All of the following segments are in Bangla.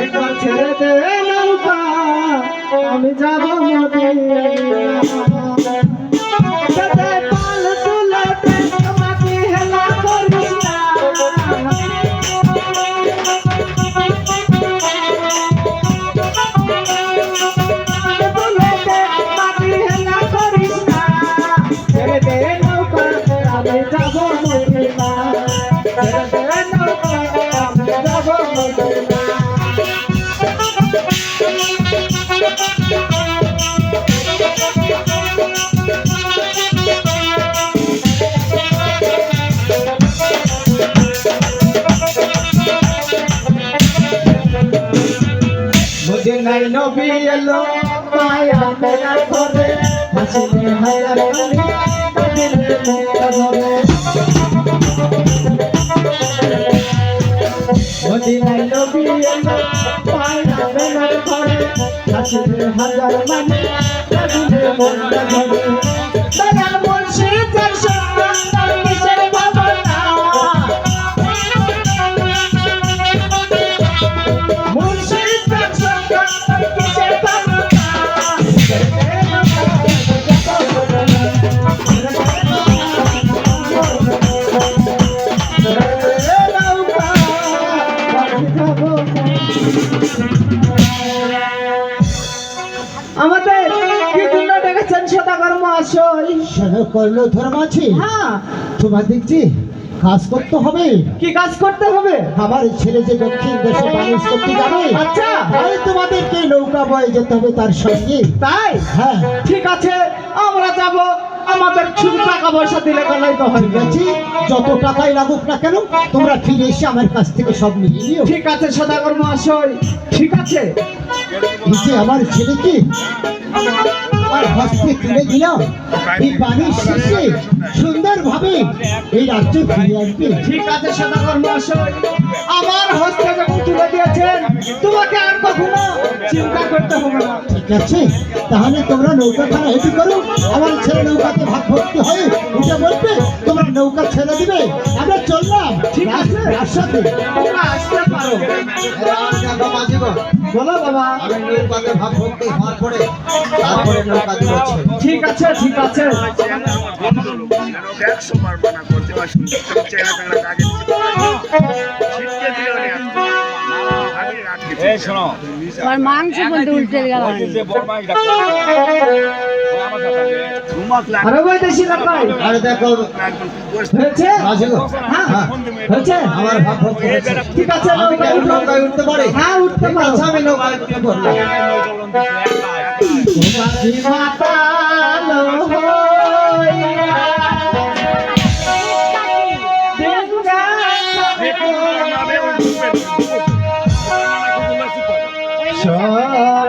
একবার ছেড়ে দে আমি যাব মদিনা মদিনায় নবী এলো মায়া মেরা করে হাসিনে হায়ার করি কাদিনে মেরা ধরে মদিনায় হাজার মানে মেরা ধরে মহাশয় কর্ণ ধর্ম আছে হ্যাঁ। তোমার দেখছি কাজ করতে হবে। কি কাজ করতে হবে? আমার ছেলে যে দক্ষিণ দেশে মানুষ করতে যাবে আচ্ছা। তাই তোমাদেরকে নৌকা বয়ে যেতে হবে তার সঙ্গে। তাই? হ্যাঁ। ঠিক আছে আমরা যাব। আমাদের শুধু টাকা পয়সা দিলে গেলেই তো হয় আছে যত টাকাই লাগুক না কেন তোমরা ফিরে এসে আমার কাছ থেকে সব নিয়ে নিও। ঠিক আছে সদাগর মহাশয়। ঠিক আছে। আমার ছেলেকে আর হস্তে তুলে দিলাম এই পানির শেষে সুন্দরভাবে এই রাজ্য ফিরে আসবে ঠিক আছে মহাশয় আমার হস্তে যখন তুলে দিয়েছেন তোমাকে আর কখনো চিন্তা করতে হবে না ঠিক আছে তাহলে তোমরা নৌকা খানা হেঁটে করো আমার ছেলে নৌকাতে ভাগ ভর্তি হয়ে উঠে বলবে তোমরা নৌকা ছেড়ে দিবে আমরা চললাম ঠিক আছে। রাস্তাতে তোমরা আসতে পারো বলো বাবা। আমি নৌকাতে ভাগ ভর্তি হওয়ার পরে তারপরে নৌকা দিচ্ছি ঠিক আছে ঠিক আছে। একশো বার মানা করতে চেহারা টেহারা আগে ছিটকে দিলে এই শোনো মাংস বলতে উল্টে গেল সাথে আছে। ধুমাক লাগে আরে আরে দেখো। হয়েছে? হ্যাঁ। হ্যাঁ। হয়েছে? আমার ভর্তি হয়েছে। ঠিক আছে নৌকায় আর উঠো। নৌকায় উঠতে পারি। হ্যাঁ উঠতে পারো। আচ্ছা আমি নৌকায় উঠে পড়লাম তোমার মাতালো হইয়া সোনার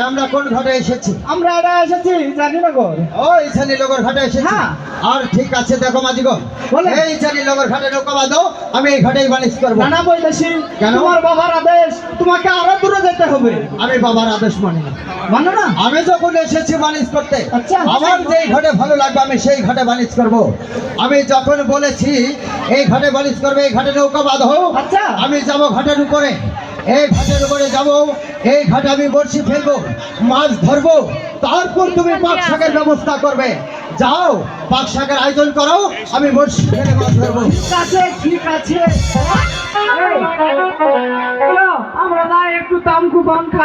আমরা কোন ঘাটে এসেছি আমরা এটা এসেছি জানিনগর ওই জানিনগর ঘাটে এসেছি হ্যাঁ। আর ঠিক আছে দেখো মাঝি গো। এই জানিনগর ঘাটে নৌকা বাঁধো আমি এই ঘাটেই বাণিজ্য করব নানা বৈদেশি কেন? তোমার বাবার আদেশ তোমাকে আরও দূরে যেতে হবে আমি বাবার আদেশ মানি না মানো না আমি যখন এসেছি বাণিজ্য করতে আচ্ছা। আমার যেই ঘাটে ভালো লাগবে আমি সেই ঘাটে বাণিজ্য করব আমি যখন বলেছি এই ঘাটে বাণিজ্য করবে এই ঘাটে নৌকা বাঁধো আচ্ছা। আমি যাব ঘাটের উপরে এই ঘাটের উপরে যাব এই ঘাটে আমি বড়শি ফেলব মাছ ধরবো তারপর তুমি পাক শাকের ব্যবস্থা করবে। যাও পাক শাকের আয়োজন করো আমি বড়শি ফেলে মাছ ধরবো। ঠিক আছে। ঠিক আছে আমরা না একটু তামকু পান খাই।